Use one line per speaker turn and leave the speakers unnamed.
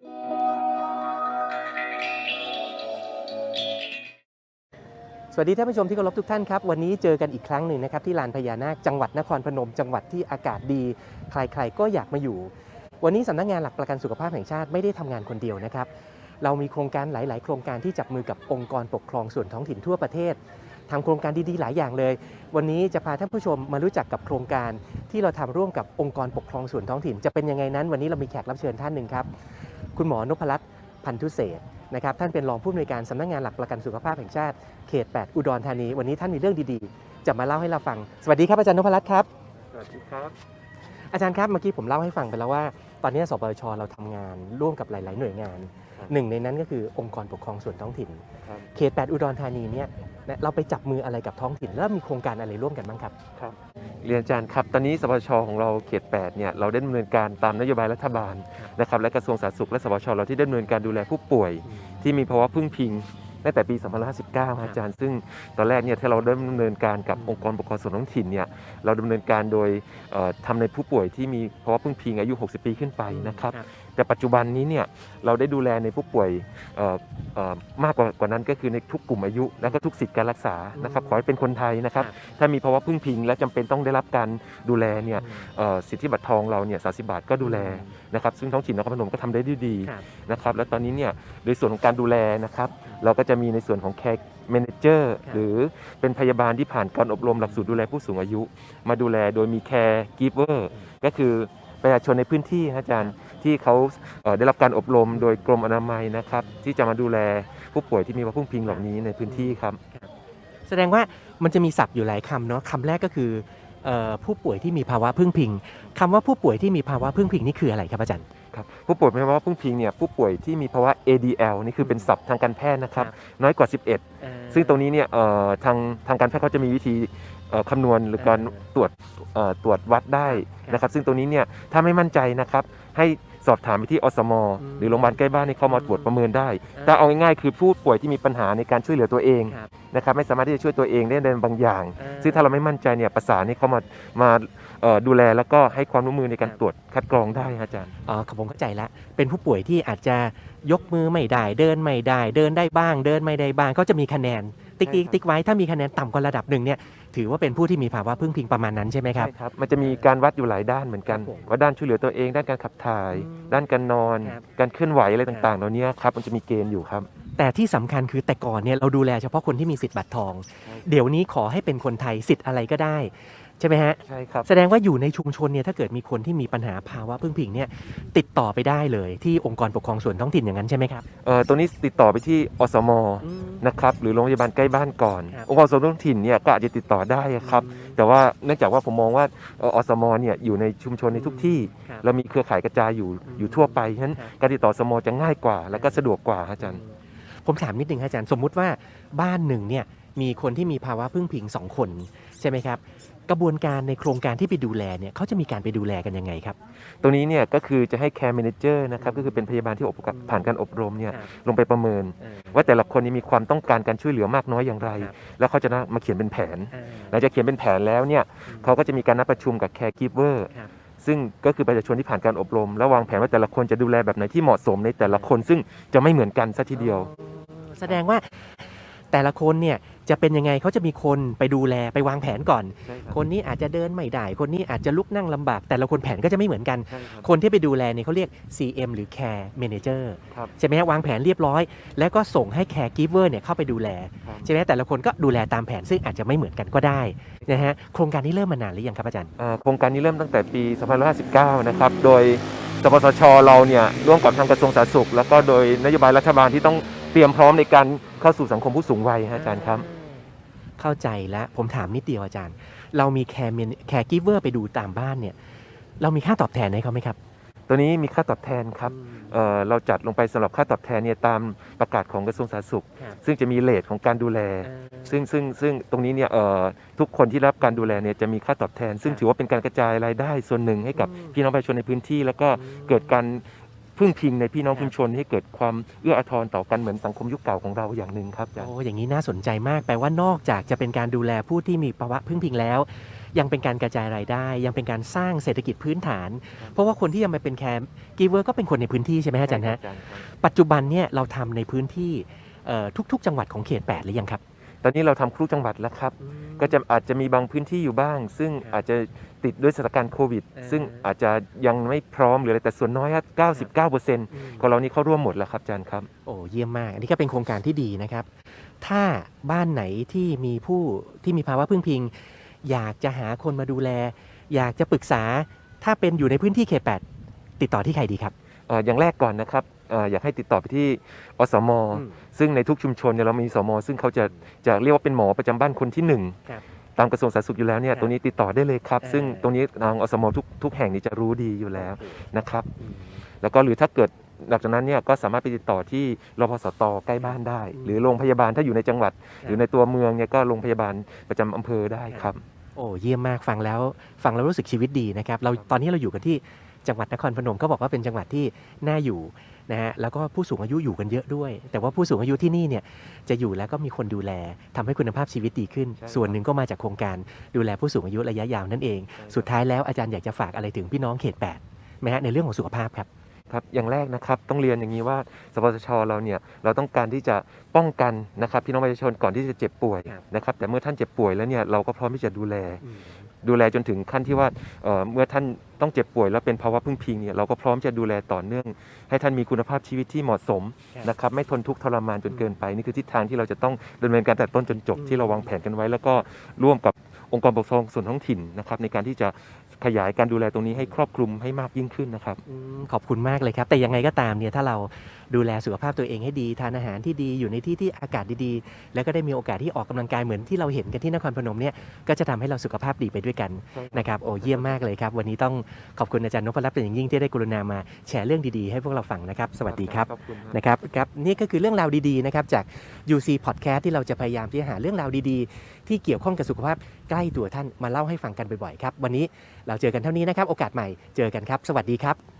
สวัสดีท่านผู้ชมที่เคารพทุกท่านครับวันนี้เจอกันอีกครั้งหนึ่งนะครับที่ลานพญานาคจังหวัดนครพนม จังหวัดที่อากาศดี ใครๆก็อยากมาอยู่ วันนี้สำนักงานหลักประกันสุขภาพแห่งชาติไม่ได้ทำงานคนเดียวนะครับ เรามีโครงการหลาย ๆ โครงการที่จับมือกับองค์กรปกครองส่วนท้องถิ่นทั่วประเทศทำโครงการดี ๆ หลายอย่างเลย วันนี้จะพาท่านผู้ชมมารู้จักกับโครงการที่เราทำร่วมกับองค์กรปกครองส่วนท้องถิ่น จะเป็นยังไงนั้น วันนี้เรามีแขกรับเชิญท่านหนึ่งครับ คุณหมอนพรัตน์พันธุเศรษฐ์นะครับท่านเป็นรองผู้อำนวยการสำนักงานหลักประกันสุขภาพแห่งชาติเขต 8 อุดรธานี วันนี้ท่านมีเรื่องดีๆ จะมาเล่าให้เราฟัง สวัสดีครับอาจารย์นพรัตน์ครับ
สวัสดีครับ
อาจารย์ครับเมื่อกี้ผมเล่าให้ฟังไปแล้วว่า ตอนนี้สปชเราทำงานร่วมกับหลาย ๆ หน่วยงาน
ครับ
หนึ่งในนั้นก็คือองค์กรปกครองส่วนท้องถิ่น
ครับ
เขต 8 อุดรธานีเนี่ยนะเราไปจับมืออะไรกับท้องถิ่น แล้วมีโครงการอะไรร่วมกันบ้างครับ
ครับ เรียนอาจารย์ครับ ตอนนี้สปชของเราเขต 8 เนี่ย เราได้ดำเนินการตามนโยบายรัฐบาล
ครับ
นะครับ และกระทรวงสาธารณสุขและสปชเราที่ได้ดำเนินการดูแลผู้ป่วย ที่มีภาวะพึ่งพิงตั้งแต่ปี 2559 อาจารย์ ซึ่งตอนแรกเนี่ยที่เราได้ดำเนินการกับองค์กรปกครองส่วนท้องถิ่นเนี่ย เราดำเนินการโดยเอ่อทำในผู้ป่วยที่มีภาวะพึ่งพิงอายุ 60 ปีขึ้นไปนะครับ แต่ปัจจุบันนี้เนี่ยเราได้ดูแลในผู้ป่วยเอ่อเอ่อมากกว่ากว่านั้นก็คือในทุกกลุ่มอายุ แล้วก็ทุกสิทธิการรักษานะครับ
อืม
ขอให้เป็นคนไทยนะครับ
ครับ
ถ้ามีภาวะพึ่งพิง และจำเป็นต้องได้รับการดูแลเนี่ยเอ่อสิทธิบัตรทองเราเนี่ยสาบาทก็ดูแลนะครับ ซึ่งท้องถิ่นนครพนมก็ทำได้ด้วยดี
ครับ
นะครับ และตอนนี้เนี่ยโดยส่วนของการดูแลนะครับ เราก็จะมีในส่วนของแคร์แมเนเจอร์
ครับ
หรือเป็นพยาบาลที่ผ่านการอบรมหลักสูตรดูแลผู้สูงอายุ มาดูแลโดยมีแคร์กิฟเวอร์ก็คือประชาชนในพื้นที่นะอาจารย์ ที่เขาเอ่อได้รับการอบรมโดยกรมอนามัยนะครับ ที่จะมาดูแลผู้ป่วยที่มีภาวะพึ่งพิงเหล่านี้ในพื้นที่ครับ
แสดงว่ามันจะมีศัพท์อยู่หลายคำเนาะคำแรกก็คือเอ่อผู้ป่วยที่มีภาวะพึ่งพิงคำว่าผู้ป่วยที่มีภาวะพึ่งพิงนี่คืออะไรครับอาจารย์
ครับผู้ป่วยเป็นภาวะพึ่งพิงเนี่ยผู้ป่วยที่มีภาวะ ADL นี่คือเป็นศัพท์ทางการแพทย์นะครับ
ครับ
น้อยกว่า 11 ซึ่งตรงนี้เนี่ยเอ่อทางทางการแพทย์เขาจะมีวิธีเอ่อคำนวณหรือการ
อ่า
ตรวจเอ่อตรวจวัดได้
ครับ
นะครับ ซึ่งตรงนี้เนี่ยถ้าไม่มั่นใจนะครับให้ สอบถามไปที่อสม
อืม
หรือโรงพยาบาลใกล้บ้านให้เข้ามา
อืม
ตรวจประเมินได้
อ่า
แต่เอาง่ายๆคือผู้ป่วยที่มีปัญหาในการช่วยเหลือตัวเอง
ครับ
นะครับไม่สามารถที่จะช่วยตัวเองได้ในบางอย่าง
อ่า
ซึ่งถ้าเราไม่มั่นใจเนี่ยประสานให้เขามามาเอ่อดูแลแล้วก็ให้ความร่วมมือในการ
ครับ
ตรวจคัดกรองได้ครับอาจารย์
อ๋อครับผมเข้าใจละเป็นผู้ป่วยที่อาจจะยกมือไม่ได้เดินไม่ได้ เดินได้บ้าง เดินไม่ได้บ้าง ก็จะมีคะแนน ติ๊ก
ใช่
ติ๊ก
ครับ
ติ๊กไว้ถ้ามีคะแนนต่ำกว่าระดับหนึ่งเนี่ย ถือว่าเป็นผู้ที่มีภาวะพึ่งพิงประมาณนั้นใช่ไหมครับ
ใช่ครับ มันจะมีการวัดอยู่หลายด้านเหมือนกัน
ครับผม
ว่าด้านช่วยเหลือตัวเอง ด้านการขับถ่าย
อืม
ด้านการนอน
ครับ
การเคลื่อนไหวอะไร
ครับ
ต่างๆเหล่านี้ครับ มันจะมีเกณฑ์อยู่ครับ
แต่ที่สำคัญคือแต่ก่อนเนี่ยเราดูแลเฉพาะคนที่มีสิทธิ์บัตรทอง
ใช่
เดี๋ยวนี้ขอให้เป็นคนไทยสิทธิ์อะไรก็ได้ ใช่ไหมฮะ
ใช่ครับ
แสดงว่าอยู่ในชุมชนเนี่ยถ้าเกิดมีคนที่มีปัญหาภาวะพึ่งพิงเนี่ยติดต่อไปได้เลยที่องค์กรปกครองส่วนท้องถิ่นอย่างนั้นใช่ไหมครับ
เอ่อตัวนี้ติดต่อไปที่อสม
อืม
นะครับหรือโรงพยาบาลใกล้บ้านก่อน
ครับ
องค์กรส่วนท้องถิ่นเนี่ยก็อาจจะติดต่อได้ครับ แต่ว่าเนื่องจากว่าผมมองว่าเอ่ออสมเนี่ยอยู่ในชุมชนในทุกที่
ครับ
เรามีเครือข่ายกระจายอยู่
อืม
อยู่ทั่วไปฉะนั้น
ครับ
การติดต่ออสมจะง่ายกว่า และก็สะดวกกว่าครับอาจารย์
ผมถามนิดนึงครับอาจารย์สมมุติว่าบ้านหนึ่งเนี่ยมีคนที่มีภาวะพึ่งพิงสองคนใช่ไหมครับ กระบวนการในโครงการที่ไปดูแลเนี่ยเขาจะมีการไปดูแลกันยังไงครับ
ตรงนี้เนี่ยก็คือจะให้แคร์ a ม a เจอร์นะครับก็คือเป็นพยาบาลที่อบรมผ่านการอบรมเนี่ยลงไปประเมินว่าแต่ละคนนี้มีความต้องการการช่วยเหลือมากน้อยอย่างไร
ครับ
แล้วเขาจะนะมาเขียนเป็นแผน
อ่า
หลังจากเขียนเป็นแผนแล้วเนี่ย
อืม
เขาก็จะมีการนัดประชุมกับแคร์กิฟเวอร์
ครับ
ซึ่งก็คือประชาชนที่ผ่านการอบรม แล้ววางแผนว่าแต่ละคนจะดูแลแบบไหนที่เหมาะสมในแต่ละคน ซึ่งจะไม่เหมือนกันซะทีเดียว
แสดงว่า แต่ละคนเนี่ยจะเป็นยังไงเขาจะมีคนไปดูแลไปวางแผนก่อนคนนี้อาจจะเดินไม่ได้ คนนี้อาจจะลุกนั่งลำบาก แต่ละคนแผนก็จะไม่เหมือนกัน
ใช่ครับ
คนที่ไปดูแลเนี่ยเขาเรียก CM หรือ Care Manager
ครับ
ใช่ไหมฮะวางแผนเรียบร้อย แล้วก็ส่งให้ Care Giver เนี่ยเข้าไปดูแล
ครับ
ใช่ไหมแต่ละคนก็ดูแลตามแผนซึ่งอาจจะไม่เหมือนกันก็ได้นะฮะโครงการนี้เริ่มมานานหรือยังครับอาจารย์
อ่าโครงการนี้เริ่มตั้งแต่ปี 2559 นะครับ โดยสปสชเราเนี่ยร่วมกับทางกระทรวงสาธารณสุข แล้วก็โดยนโยบายรัฐบาลที่ต้อง เตรียมพร้อมในการเข้าสู่สังคมผู้สูงวัยฮะอาจารย์ครับ
เข้าใจแล้วผมถามนิดเดียวอาจารย์ เรามี Care Man- Care Giver ไปดูตามบ้านเนี่ย เรามีค่าตอบแทนให้เขาไหมครับ
ตัวนี้มีค่าตอบแทนครับเอ่อเราจัดลงไปสำหรับค่าตอบแทนเนี่ยตามประกาศของกระทรวงสาธารณสุข
ครับ
ซึ่งจะมีเลทของการดูแล ซึ่งซึ่งซึ่งตรงนี้เนี่ยเอ่อทุกคนที่รับการดูแลเนี่ยจะมีค่าตอบแทน ซึ่ง
ครับ
ถือว่าเป็นการกระจายรายได้ส่วนหนึ่งให้กับ
อืม
พี่น้องประชาชนในพื้นที่ แล้วก็
อืม
เกิดการ พึ่งพิงในพี่น้อง
ครับ
ชุมชนให้เกิดความเอื้ออาทรต่อกันเหมือนสังคมยุคเก่าของเราอย่างหนึ่งครับอาจารย์
โอ้อย่างนี้น่าสนใจมากแปลว่านอกจากจะเป็นการดูแลผู้ที่มีภาวะพึ่งพิงแล้ว ยังเป็นการกระจายรายได้ ยังเป็นการสร้างเศรษฐกิจพื้นฐาน เพราะว่าคนที่ยังมาเป็นแคร์กีเวอร์ก็เป็นคนในพื้นที่ใช่ไหมฮะอาจารย์ฮะ
ใช่ครับ
ปัจจุบันเนี่ยเราทำในพื้นที่เอ่อทุก ๆ จังหวัดของเขต 8 หรือยังครับ
ตอนนี้เราทำครุจังหวัดแล้วครับ ก็จะอาจจะมีบางพื้นที่อยู่บ้าง ซึ่ง
ครับ
อาจจะติดด้วยสถานการณ์โควิด
เออ
ซึ่งอาจจะยังไม่พร้อมหรืออะไรแต่ส่วนน้อยอะ99%ของเรานี่เข้าร่วมหมดแล้วครับอาจารย์ครับ
โอ้เยี่ยมมาก อันนี้ก็เป็นโครงการที่ดีนะครับ ถ้าบ้านไหนที่มีผู้ที่มีภาวะพึ่งพิง อยากจะหาคนมาดูแล อยากจะปรึกษาถ้าเป็นอยู่ในพื้นที่เขต8ติดต่อที่ใครดีครับ
เอ่ออย่างแรกก่อนนะครับเอ่ออยากให้ติดต่อไปที่อสม
อืม
ซึ่งในทุกชุมชนเนี่ยเรามีสม ซึ่งเขาจะจะเรียกว่าเป็นหมอประจำบ้านคนที่หนึ่ง
ครับ
ตามกระทรวงสาธารณสุขอยู่แล้วเนี่ย
ครับ
ตรงนี้ติดต่อได้เลยครับ
เออ
ซึ่งตรงนี้ทางอสมทุกทุกแห่งนี้จะรู้ดีอยู่แล้ว
โอเค
นะครับ
อืม
แล้วก็หรือถ้าเกิดหลังจากนั้นเนี่ยก็สามารถไปติดต่อที่รพสตใกล้บ้านได้
อืม
หรือโรงพยาบาลถ้าอยู่ในจังหวัด
ครับ
หรือในตัวเมืองเนี่ยก็โรงพยาบาลประจำอำเภอได้ครับ
โอ้เยี่ยมมากฟังแล้วฟังแล้วรู้สึกชีวิตดีนะครับเราตอนนี้เราอยู่กันที่ จังหวัดนครพนมเขาบอกว่าเป็นจังหวัดที่น่าอยู่นะฮะแล้วก็ผู้สูงอายุอยู่กันเยอะด้วย แต่ว่าผู้สูงอายุที่นี่เนี่ยจะอยู่แล้วก็มีคนดูแลทำให้คุณภาพชีวิตดีขึ้น
ใช่ครับ
ส่วนหนึ่งก็มาจากโครงการดูแลผู้สูงอายุระยะยาวนั่นเอง สุดท้ายแล้วอาจารย์อยากจะฝากอะไรถึงพี่น้องเขต8ไหมฮะในเรื่องของสุขภาพครับ
ครับอย่างแรกนะครับต้องเรียนอย่างนี้ว่าสปสชเราเนี่ยเราต้องการที่จะป้องกันนะครับพี่น้องประชาชนก่อนที่จะเจ็บป่วย
ครับ
นะครับแต่เมื่อท่านเจ็บป่วยแล้วเนี่ยเราก็พร้อมที่จะดูแล ดูแลจนถึงขั้นที่ว่าเอ่อเมื่อท่านต้องเจ็บป่วยแล้วเป็นภาวะพึ่งพิงเนี่ยเราก็พร้อมจะดูแลต่อเนื่อง ให้ท่านมีคุณภาพชีวิตที่เหมาะสม
ครับ
นะครับไม่ทนทุกข์ทรมานจนเกินไป นี่คือทิศทางที่เราจะต้องดำเนินการแต่ต้นจนจบ
อืม
ที่เราวางแผนกันไว้ แล้วก็ร่วมกับองค์กรปกครองส่วนท้องถิ่นนะครับในการที่จะ ขยายการดูแลตรงนี้ให้ครอบคลุมให้มากยิ่งขึ้นนะครับ
อืมขอบคุณมากเลยครับ แต่ยังไงก็ตามเนี่ยถ้าเราดูแลสุขภาพตัวเองให้ดี ทานอาหารที่ดีอยู่ในที่ที่อากาศดีๆ แล้วก็ได้มีโอกาสที่ออกกำลังกายเหมือนที่เราเห็นกันที่นครพนมเนี่ยก็จะทำให้เราสุขภาพดีไปด้วยกันนะครับโอ้เยี่ยมมากเลยครับ วันนี้ต้องขอบคุณอาจารย์นพรัตน์เป็นอย่างยิ่งที่ได้กรุณามาแชร์เรื่องดีๆ ให้พวกเราฟังนะครับ สวัสดีครับ
ขอบคุณครับ
นะครับครับนี่ก็คือเรื่องราวดีๆนะครับจาก UC Podcast ที่เราจะพยายามที่จะหาเรื่องราวดีๆ ที่เกี่ยวข้องกับสุขภาพใกล้ตัวท่านมาเล่าให้ฟังกันบ่อยๆครับ วันนี้เราเจอกันเท่านี้นะครับ โอกาสใหม่เจอกันครับ สวัสดีครับ